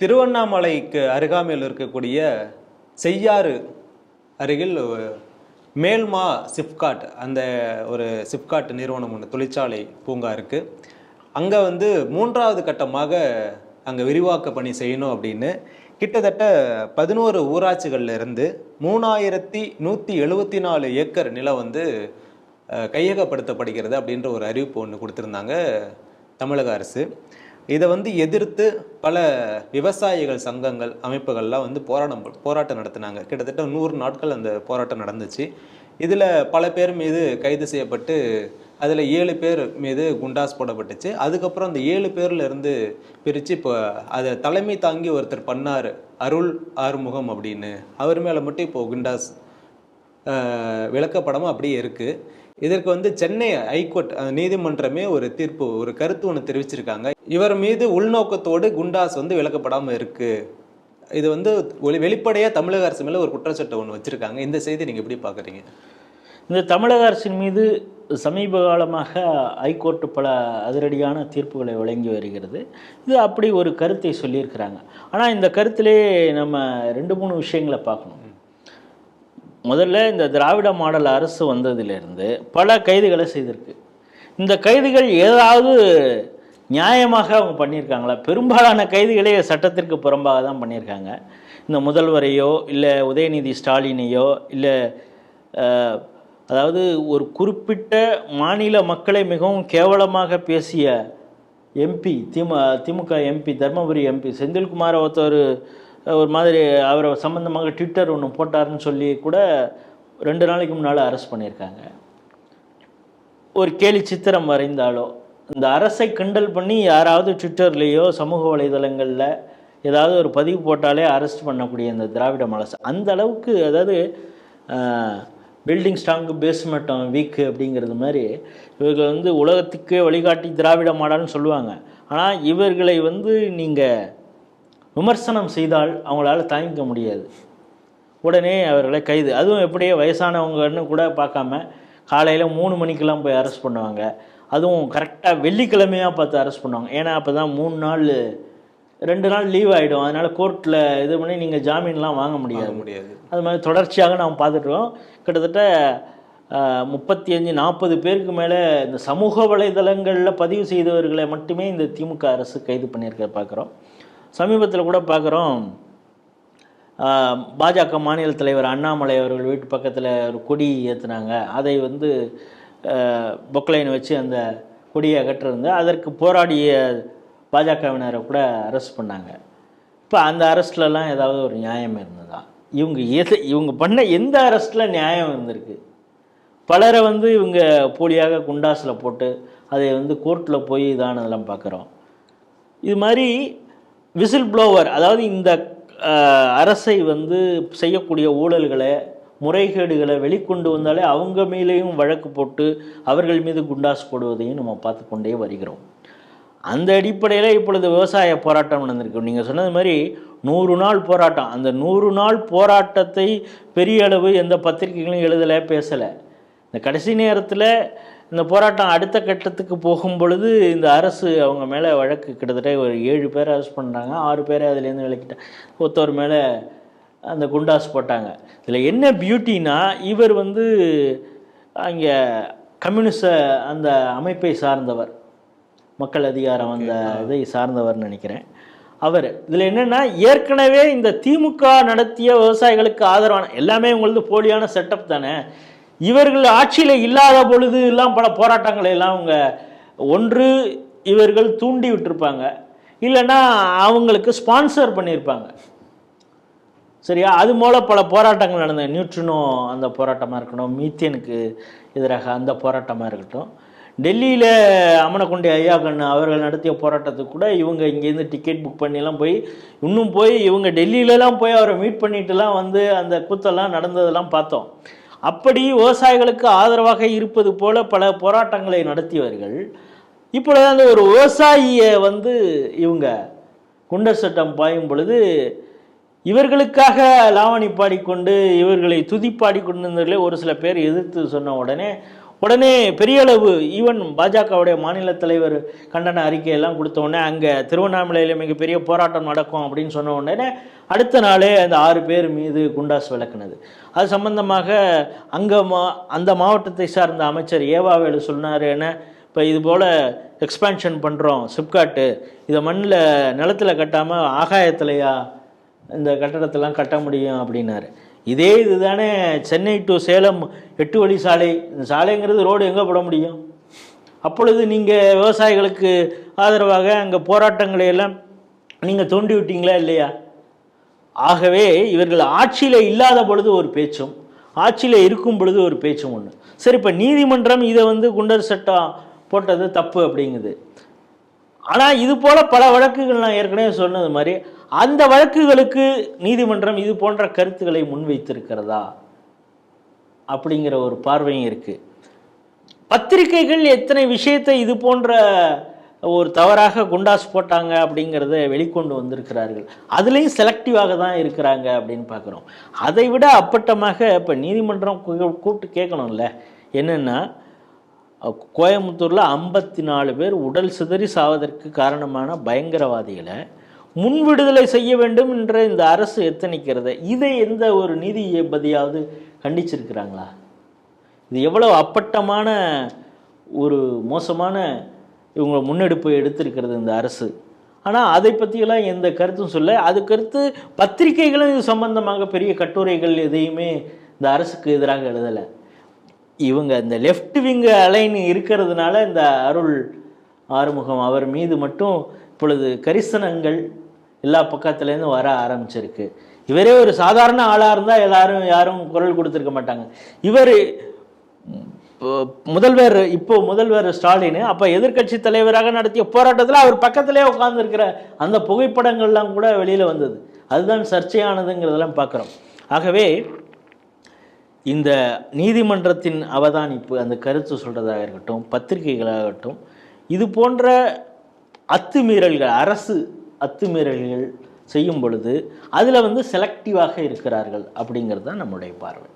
திருவண்ணாமலைக்கு அருகாமையில் இருக்கக்கூடிய செய்யாறு அருகில் மேல்மா சிப்காட் அந்த ஒரு சிப்காட் நிறுவனம் ஒன்று தொழிற்சாலை பூங்கா இருக்குது அங்கே வந்து மூன்றாவது கட்டமாக அங்கே விரிவாக்க பணி செய்யணும் அப்படின்னு கிட்டத்தட்ட பதினோரு ஊராட்சிகள்ல இருந்து மூணாயிரத்தி நூற்றி எழுபத்தி நாலு ஏக்கர் நிலம் வந்து கையகப்படுத்தப்படுகிறது அப்படின்ற ஒரு அறிவிப்பு ஒன்று கொடுத்துருந்தாங்க தமிழக அரசு. இதை வந்து எதிர்த்து பல விவசாயிகள் சங்கங்கள் அமைப்புகள்லாம் வந்து போராட்டம் போராட்டம் நடத்தினாங்க. கிட்டத்தட்ட நூறு நாட்கள் அந்த போராட்டம் நடந்துச்சு. இதில் பல பேர் மீது கைது செய்யப்பட்டு அதில் ஏழு பேர் மீது குண்டாஸ் போடப்பட்டுச்சு. அதுக்கப்புறம் அந்த ஏழு பேரில் இருந்து பிரித்து இப்போ அதை தலைமை தாங்கி ஒருத்தர் பண்ணார் அருள் ஆறுமுகம் அப்படின்னு. அவர் மேலே மட்டும் இப்போது குண்டாஸ் விளக்கப்படமாக விளக்கப்படமும் அப்படியே இருக்குது இதற்கு வந்து சென்னை ஹைகோர்ட் நீதிமன்றமே ஒரு தீர்ப்பு ஒரு கருத்து ஒன்று தெரிவிச்சிருக்காங்க. இவர் மீது உள்நோக்கத்தோடு குண்டாஸ் வந்து விளக்கப்படாமல் இருக்கு. இது வந்து ஒளி வெளிப்படையாக தமிழக அரசு மேலே ஒரு குற்றச்சாட்டு ஒன்று வச்சுருக்காங்க. இந்த செய்தி நீங்கள் எப்படி பார்க்குறீங்க இந்த தமிழக அரசின் மீது சமீப காலமாக ஹைகோர்ட் பல அதிரடியான தீர்ப்புகளை வழங்கி வருகிறது. இது அப்படி ஒரு கருத்தை சொல்லியிருக்கிறாங்க. ஆனால் இந்த கருத்திலே நம்ம ரெண்டு மூணு விஷயங்களை பார்க்கணும். முதல்ல இந்த திராவிட மாடல் அரசு வந்ததிலிருந்து பல கைதுகளை செய்திருக்கு. இந்த கைதுகள் ஏதாவது நியாயமாக அவங்க பண்ணியிருக்காங்களா? பெரும்பாலான கைதுகளே சட்டத்திற்கு புறம்பாக தான் பண்ணியிருக்காங்க. இந்த முதல்வரையோ இல்லை உதயநிதி ஸ்டாலினையோ இல்லை அதாவது ஒரு குறிப்பிட்ட மாநில மக்களை மிகவும் கேவலமாக பேசிய எம்பி திமு DMK MP Dharmapuri MP Senthilkumar ஒருத்தர் ஒரு மாதிரி அவரை சம்மந்தமாக ட்விட்டர் ஒன்று போட்டாருன்னு சொல்லி கூட ரெண்டு நாளைக்கு முன்னால் அரெஸ்ட் பண்ணியிருக்காங்க. ஒரு கேலி சித்திரம் வரைந்தாலோ இந்த அரசை கிண்டல் பண்ணி யாராவது ட்விட்டர்லேயோ சமூக வலைதளங்களில் ஏதாவது ஒரு பதிவு போட்டாலே அரெஸ்ட் பண்ணக்கூடிய இந்த திராவிட மலசு அந்த அளவுக்கு அதாவது பில்டிங் ஸ்ட்ராங்கு பேஸ்மெண்ட்டம் வீக்கு அப்படிங்கிறது மாதிரி இவர்கள் வந்து உலகத்துக்கே வழிகாட்டி திராவிட மாடல்னு சொல்லுவாங்க. ஆனால் இவர்களை வந்து நீங்கள் விமர்சனம் செய்தால் அவங்களால தாங்கிக்க முடியாது. உடனே அவர்களை கைது. அதுவும் எப்படியே வயசானவங்கன்னு கூட பார்க்காம காலையில் மூணு மணிக்கெல்லாம் போய் அரெஸ்ட் பண்ணுவாங்க. அதுவும் கரெக்டாக வெள்ளிக்கிழமையாக பார்த்து அரெஸ்ட் பண்ணுவாங்க. ஏன்னா அப்போ தான் மூணு நாள் ரெண்டு நாள் லீவ் ஆகிடும் அதனால் கோர்ட்டில் இது பண்ணி நீங்கள் ஜாமீன்லாம் வாங்க முடியாது. முடியாது. அது மாதிரி தொடர்ச்சியாக நாம் பார்த்துட்ருக்கோம். கிட்டத்தட்ட முப்பத்தி அஞ்சு நாற்பது பேருக்கு மேலே இந்த சமூக வலைதளங்களில் பதிவு செய்தவர்களை மட்டுமே இந்த திமுக அரசு கைது பண்ணியிருக்க பார்க்குறோம். சமீபத்தில் கூட பார்க்குறோம் பாஜக மாநில தலைவர் அண்ணாமலை அவர்கள் வீட்டு பக்கத்தில் ஒரு கொடி ஏற்றுனாங்க அதை வந்து பொக்லைன் வச்சு அந்த கொடியை அகற்றிருந்து அதற்கு போராடிய பாஜகவினரை கூட அரெஸ்ட் பண்ணாங்க. இப்போ அந்த அரெஸ்ட்லலாம் ஏதாவது ஒரு நியாயம் இருந்ததா? இவங்க எது இவங்க பண்ண எந்த அரெஸ்ட்டில் நியாயம் இருந்திருக்கு? பலரை வந்து இவங்க போலியாக குண்டாஸில் போட்டு அதை வந்து கோர்ட்டில் போய் இதானதெல்லாம் பார்க்குறோம் இது மாதிரி விசில் ப்ளோவர் அதாவது இந்த அரசை வந்து செய்யக்கூடிய ஊழல்களை முறைகேடுகளை வெளிக்கொண்டு வந்தாலே அவங்க மேலேயும் வழக்கு போட்டு அவர்கள் மீது குண்டாஸ் போடுவதையும் நம்ம பார்த்து கொண்டே வருகிறோம். அந்த அடிப்படையில் இப்பொழுது விவசாய போராட்டம் நடந்திருக்கு. நீங்கள் சொன்னது மாதிரி நூறு நாள் போராட்டம். அந்த நூறு நாள் போராட்டத்தை பெரிய அளவு எந்த பத்திரிகைகளும் எழுதலை பேசலை. இந்த கடைசி நேரத்தில் இந்த போராட்டம் அடுத்த கட்டத்துக்கு போகும் பொழுது இந்த அரசு அவங்க மேலே வழக்கு கிட்டத்தட்ட ஒரு ஏழு பேர் அரெஸ்ட் பண்ணுறாங்க ஆறு பேரை அதுலேருந்து விலக்கிட்டாங்க. ஒருத்தவர் மேலே அந்த குண்டாஸ் போட்டாங்க. இதில் என்ன பியூட்டினா இவர் வந்து அங்கே கம்யூனிச அந்த அமைப்பை சார்ந்தவர். மக்கள் அதிகாரம் அந்த இதை சார்ந்தவர்னு நினைக்கிறேன். அவர். இதில் என்னென்னா ஏற்கனவே இந்த திமுக நடத்திய விவசாயிகளுக்கு ஆதரவான எல்லாமே உங்களது போலியான செட்டப் தானே. இவர்கள் ஆட்சியில் இல்லாத பொழுது எல்லாம் பல போராட்டங்களை எல்லாம் அவங்க ஒன்று இவர்கள் தூண்டி விட்டுருப்பாங்க. இல்லைன்னா அவங்களுக்கு ஸ்பான்சர் பண்ணியிருப்பாங்க. சரியா? அது மூலம் பல போராட்டங்கள் நடந்த நியூட்ரினோ அந்த போராட்டமாக இருக்கட்டும் மீத்தேனுக்கு எதிராக அந்த போராட்டமாக இருக்கட்டும். டெல்லியில் அமனக்குண்டி ஐயா கண்ணு அவர்கள் நடத்திய போராட்டத்துக்கு கூட இவங்க இங்கேருந்து டிக்கெட் புக் பண்ணிலாம் போய் இன்னும் போய் இவங்க டெல்லியிலலாம் போய் அவரை மீட் பண்ணிட்டுலாம் வந்து அந்த கூத்தெல்லாம் நடந்ததெல்லாம் பார்த்தோம். அப்படி விவசாயிகளுக்கு ஆதரவாக இருப்பது போல பல போராட்டங்களை நடத்தியவர்கள். இப்பொழுது அந்த ஒரு விவசாயியை வந்து இவங்க குண்டர் சட்டம் பாயும் பொழுது இவர்களுக்காக லாவணி பாடிக்கொண்டு இவர்களை துதி பாடிக்கொண்டிருந்தவர்களே ஒரு சில பேர் எதிர்த்து சொன்ன உடனே உடனே பெரிய அளவு ஈவன் பாஜகவுடைய மாநில தலைவர் கண்டன அறிக்கையெல்லாம் கொடுத்த உடனே அங்கே திருவண்ணாமலையில் மிகப்பெரிய போராட்டம் நடக்கும் அப்படின்னு சொன்ன உடனே அடுத்த நாளே அந்த ஆறு பேர் மீது குண்டாஸ் விளக்குனது. அது சம்பந்தமாக அங்கே மா அந்த மாவட்டத்தை சார்ந்த அமைச்சர் ஏவாவேலு சொன்னார் என்ன இப்போ இது போல் எக்ஸ்பேன்ஷன் பண்ணுறோம் சிப்காட்டு இதை மண்ணில் நிலத்தில் கட்டாமல் ஆகாயத்திலையா இந்த கட்டடத்தெல்லாம் கட்ட முடியும் அப்படின்னாரு. இதே இதுதானே சென்னை டு சேலம் எட்டு வழி சாலை. இந்த சாலைங்கிறது ரோடு எங்கே போட முடியும்? அப்பொழுது நீங்கள் விவசாயிகளுக்கு ஆதரவாக அங்கே போராட்டங்களை எல்லாம் நீங்கள் தோண்டி விட்டீங்களா இல்லையா? ஆகவே இவர்கள் ஆட்சியில் இல்லாத பொழுது ஒரு பேச்சும் ஆட்சியில் இருக்கும் பொழுது ஒரு பேச்சும் ஒன்று சரி இப்போ நீதிமன்றம் இதை வந்து குண்டர் சட்டம் போட்டது தப்பு அப்படிங்குது. ஆனால் இது போல் பல வழக்குகள் நான் ஏற்கனவே சொன்னது மாதிரி அந்த வழக்குகளுக்கு நீதிமன்றம் இது போன்ற கருத்துக்களை முன்வைத்திருக்கிறதா? அப்படிங்கிற ஒரு பார்வையும் இருக்குது பத்திரிகைகள் எத்தனை விஷயத்தை இது போன்ற ஒரு தவறாக குண்டாஸ் போட்டாங்க அப்படிங்கிறத வெளிக்கொண்டு வந்திருக்கிறார்கள். அதுலேயும் செலக்டிவாக தான் இருக்கிறாங்க அப்படின்னு பார்க்குறோம். அதை விட அப்பட்டமாக இப்போ நீதிமன்றம் கூப்பிட்டு கேட்கணும்ல. என்னென்னா கோயம்புத்தூரில் ஐம்பத்தி நாலு பேர் உடல் சிதறி சாவதற்கு காரணமான பயங்கரவாதிகளை முன் விடுதலை செய்ய வேண்டும் என்ற இந்த அரசு எத்தனிக்கிறத? இதை எந்த ஒரு நீதிபதியாவது கண்டிச்சிருக்கிறாங்களா? இது எவ்வளவு அப்பட்டமான ஒரு மோசமான இவங்க முன்னெடுப்பு எடுத்திருக்கிறது இந்த அரசு. ஆனால் அதை பற்றியெல்லாம் எந்த கருத்தும் சொல்ல அதுக்கடுத்து பத்திரிகைகளும் இது சம்பந்தமாக பெரிய கட்டுரைகள் எதையுமே இந்த அரசுக்கு எதிராக எழுதலை. இவங்க இந்த லெஃப்ட் விங் அலைன் இருக்கிறதுனால இந்த அருள் ஆறுமுகம் அவர் மீது மட்டும் இப்பொழுது கரிசனங்கள் எல்லா பக்கத்துலேருந்து வர ஆரம்பிச்சிருக்கு. இவரே ஒரு சாதாரண ஆளாக இருந்தால் எல்லாரும் யாரும் குரல் கொடுத்துருக்க மாட்டாங்க. இவர் முதல்வர் இப்போ முதல்வர் ஸ்டாலின் அப்போ எதிர்க்கட்சி தலைவராக நடத்திய போராட்டத்தில் அவர் பக்கத்திலே உட்காந்துருக்கிற அந்த புகைப்படங்கள்லாம் கூட வெளியில் வந்தது. அதுதான் சர்ச்சையானதுங்கிறதெல்லாம் பார்க்குறோம் ஆகவே இந்த நீதிமன்றத்தின் அவதானிப்பு அந்த கருத்து சொல்கிறதாக இருக்கட்டும் பத்திரிகைகளாகட்டும் இது போன்ற அத்துமீறல்கள் அரசு அத்துமீறல்கள் செய்யும் பொழுது அதில் வந்து செலக்டிவாக இருக்கிறார்கள் அப்படிங்கிறது தான் நம்முடைய பார்வை.